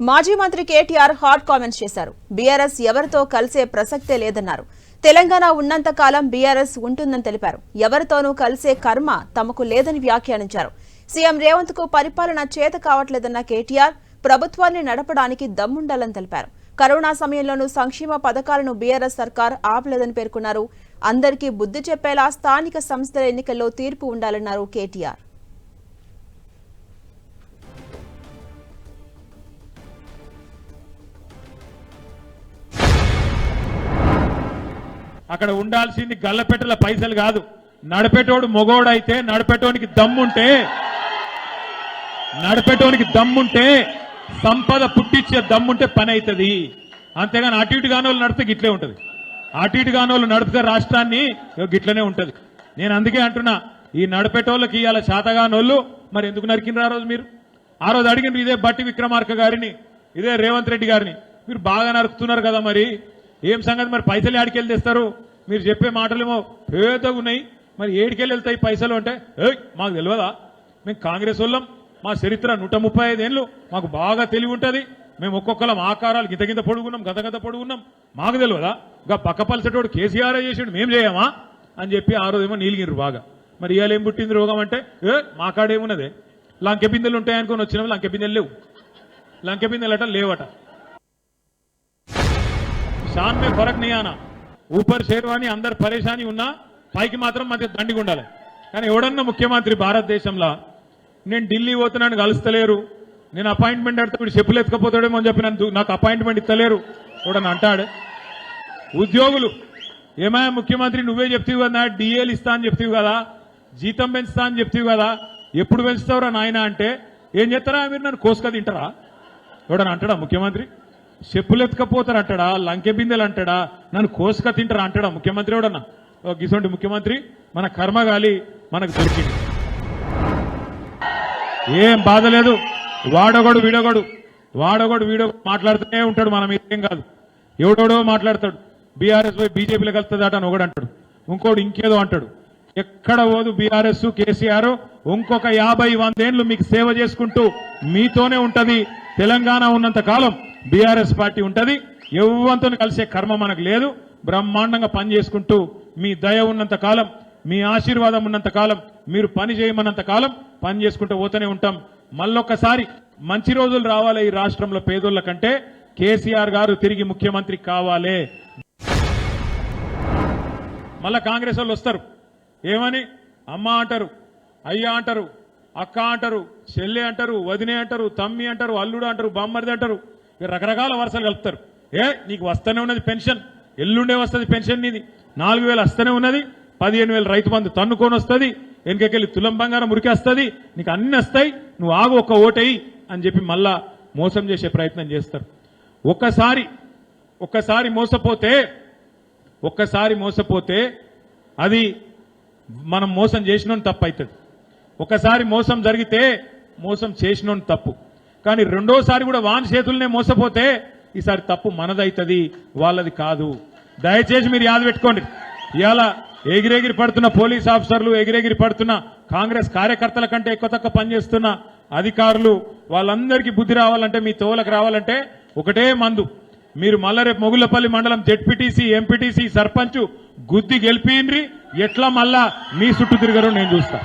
మాజీ మంత్రి KTR hot comments చేశారు. బీఆర్ఎస్ ఎవరితో కలిసే ప్రసక్తే లేదన్నారు. తెలంగాణ ఉన్నంత కాలం బీఆర్ఎస్ ఉంటుందని తెలిపారు. ఎవరితోనూ కలిసే కర్మ తమకు లేదని వ్యాఖ్యానించారు. సీఎం రేవంత్కు పరిపాలన చేత కావట్లేదన్న కేటీఆర్ ప్రభుత్వాన్ని నడపడానికి దమ్ముండాలని తెలిపారు. కరోనా సమయంలోనూ సంక్షేమ పథకాలను బీఆర్ఎస్ సర్కార్ ఆపలేదని పేర్కొన్నారు. అందరికీ బుద్ధి చెప్పేలా స్థానిక సంస్థల ఎన్నికల్లో తీర్పు ఉండాలన్నారు కేటీఆర్. అక్కడ ఉండాల్సింది గల్లపెట్టల పైసలు కాదు. నడిపేటోడు మొగోడైతే నడిపేటోనికి దమ్ముంటే నడిపేటోనికి దమ్ముంటే సంపద పుట్టించే దమ్ముంటే పని అవుతుంది అంతేగాని అటు ఇటు కానోళ్ళు నడిపితే గిట్లే ఉంటుంది. అటు ఇటు కానోళ్ళు నడిపితే రాష్ట్రాన్ని గిట్లనే ఉంటుంది. నేను అందుకే అంటున్నా ఈ నడిపేటోళ్ళకి ఇవాళ శాతగానోళ్ళు మరి ఎందుకు నరికినారు ఆ రోజు మీరు? ఆ రోజు అడిగినారు ఇదే బట్టి విక్రమార్క గారిని ఇదే రేవంత్ రెడ్డి గారిని. మీరు బాగా నరుకుతున్నారు కదా మరి. ఏం సంగతి మరి? పైసలు ఆడికెళ్ళి తెస్తారు. మీరు చెప్పే మాటలేమో పేదగా ఉన్నాయి. మరి ఏడికెళ్ళి వెళ్తాయి పైసలు అంటే ఏ మాకు తెలియదా మేము కాంగ్రెస్ వాళ్ళం. మా చరిత్ర నూట ముప్పై ఐదేళ్ళు మాకు బాగా తెలివి ఉంటుంది. మేము ఒక్కొక్కలం ఆకారాలు గిత గింత పొడుగున్నాం గత గత పొడుగున్నాం. మాకు తెలియదా ఇంకా పక్క పలసటోడు కేసీఆర్ చేసిండు మేము చేయమా? అని చెప్పి ఆ ఏమో నీలిగిరు బాగా. మరి ఇవాళ ఏం పుట్టింది రోగం అంటే ఏ మా కాడేమున్నదే లంకె బిందెలు ఉంటాయనుకొని వచ్చిన లంకె బిందెలు లేవు. లంకె అట లేవట. షాన్మే ఫరక్ నియానా ఊపర్ షేర్వాణి అందరు పరేషాని ఉన్నా పైకి మాత్రం మధ్య దండిగా ఉండాలి. కానీ ఎవడన్నా ముఖ్యమంత్రి భారతదేశంలో నేను ఢిల్లీ పోతున్నాను కలుస్తలేరు నేను అపాయింట్మెంట్ అడితే వీడు చెప్పులు ఎత్తుకపోతాడేమో అని చెప్పి నన్ను నాకు అపాయింట్మెంట్ ఇస్తలేరు ఎవడన్నా అంటాడు? ఉద్యోగులు ఏమైనా ముఖ్యమంత్రి నువ్వే చెప్తావు కదా డిఏలు ఇస్తా అని చెప్తావు కదా జీతం పెంచుతా అని చెప్తావు కదా ఎప్పుడు పెంచుతావురా నాయన? అంటే ఏం చేస్తారా? మీరు నన్ను కోసుక తింటారా? ఎవడన్నా అంటాడా ముఖ్యమంత్రి? చెప్పులు ఎత్తుకపోతారు అంటాడా లంకె బిందెలు అంటాడా నన్ను కోసుక తింటారా అంటాడా ముఖ్యమంత్రి ఎవడన్నా? ఓ గిసోంటి ముఖ్యమంత్రి మన కర్మగాలి మనకు దొరికింది. ఏం బాధ లేదు. వాడొకడు వీడొగడు వాడొగడు వీడో మాట్లాడుతూనే ఉంటాడు మనం ఏం కాదు. ఎవడోడో మాట్లాడతాడు. బీఆర్ఎస్ పోయి బీజేపీలో కలుస్తుందట అని ఒకడు అంటాడు. ఇంకోడు ఇంకేదో అంటాడు. ఎక్కడ పోదు బీఆర్ఎస్ కేసీఆర్ ఇంకొక యాభై వందేళ్ళు మీకు సేవ చేసుకుంటూ మీతోనే ఉంటది. తెలంగాణ ఉన్నంత కాలం బీఆర్ఎస్ పార్టీ ఉంటుంది. ఎవ్వంతో కలిసే కర్మ మనకు లేదు. బ్రహ్మాండంగా పని చేసుకుంటూ మీ దయ ఉన్నంత కాలం మీ ఆశీర్వాదం ఉన్నంత కాలం మీరు పని చేయమన్నంత కాలం పని చేసుకుంటూ పోతూనే ఉంటాం. మళ్ళొక్కసారి మంచి రోజులు రావాలి ఈ రాష్ట్రంలో పేదోళ్ళ కంటే. కేసీఆర్ గారు తిరిగి ముఖ్యమంత్రి కావాలే. మళ్ళా కాంగ్రెస్ వాళ్ళు వస్తారు. ఏమని? అమ్మ అంటారు అయ్యా అంటారు అక్క అంటారు చెల్లె అంటారు వదినే అంటారు తమ్మి అంటారు అల్లుడు అంటారు బామ్మరిది అంటారు. రకరకాల వరుసలు కలుపుతారు. ఏ నీకు వస్తూనే ఉన్నది పెన్షన్. ఎల్లుండే వస్తుంది పెన్షన్ నీది. నాలుగు వేలు వస్తూనే ఉన్నది. పదిహేను వేలు రైతు బంధు తన్నుకొని వస్తుంది. వెనుకకెళ్ళి తులం బంగారం ఉరికేస్తుంది. నీకు అన్ని వస్తాయి. నువ్వు ఆగు ఒక్క ఓటేయి అని చెప్పి మళ్ళా మోసం చేసే ప్రయత్నం చేస్తారు. ఒక్కసారి ఒక్కసారి మోసపోతే ఒక్కసారి మోసపోతే అది మనం మోసం చేసినోని తప్పు అవుతుంది. ఒకసారి మోసం జరిగితే మోసం చేసినోని తప్పు. కానీ రెండోసారి కూడా వాని చేతులనే మోసపోతే ఈసారి తప్పు మనదైతుంది వాళ్ళది కాదు. దయచేసి మీరు యాద పెట్టుకోండి. ఇవాళ ఎగిరెగిరి పడుతున్న పోలీస్ ఆఫీసర్లు ఎగిరెగిరి పడుతున్న కాంగ్రెస్ కార్యకర్తల కంటే ఎక్కువ తక్కువ పనిచేస్తున్న అధికారులు వాళ్ళందరికీ బుద్ధి రావాలంటే మీ తోలకు రావాలంటే ఒకటే మందు. మీరు మళ్ళా రేపు మొగుళ్ళపల్లి మండలం జెడ్పీటీసీ ఎంపీటీసీ సర్పంచ్ గుద్ది గెలిపిండ్రి ఎట్లా మళ్ళా మీ చుట్టూ తిరగరు నేను చూస్తా.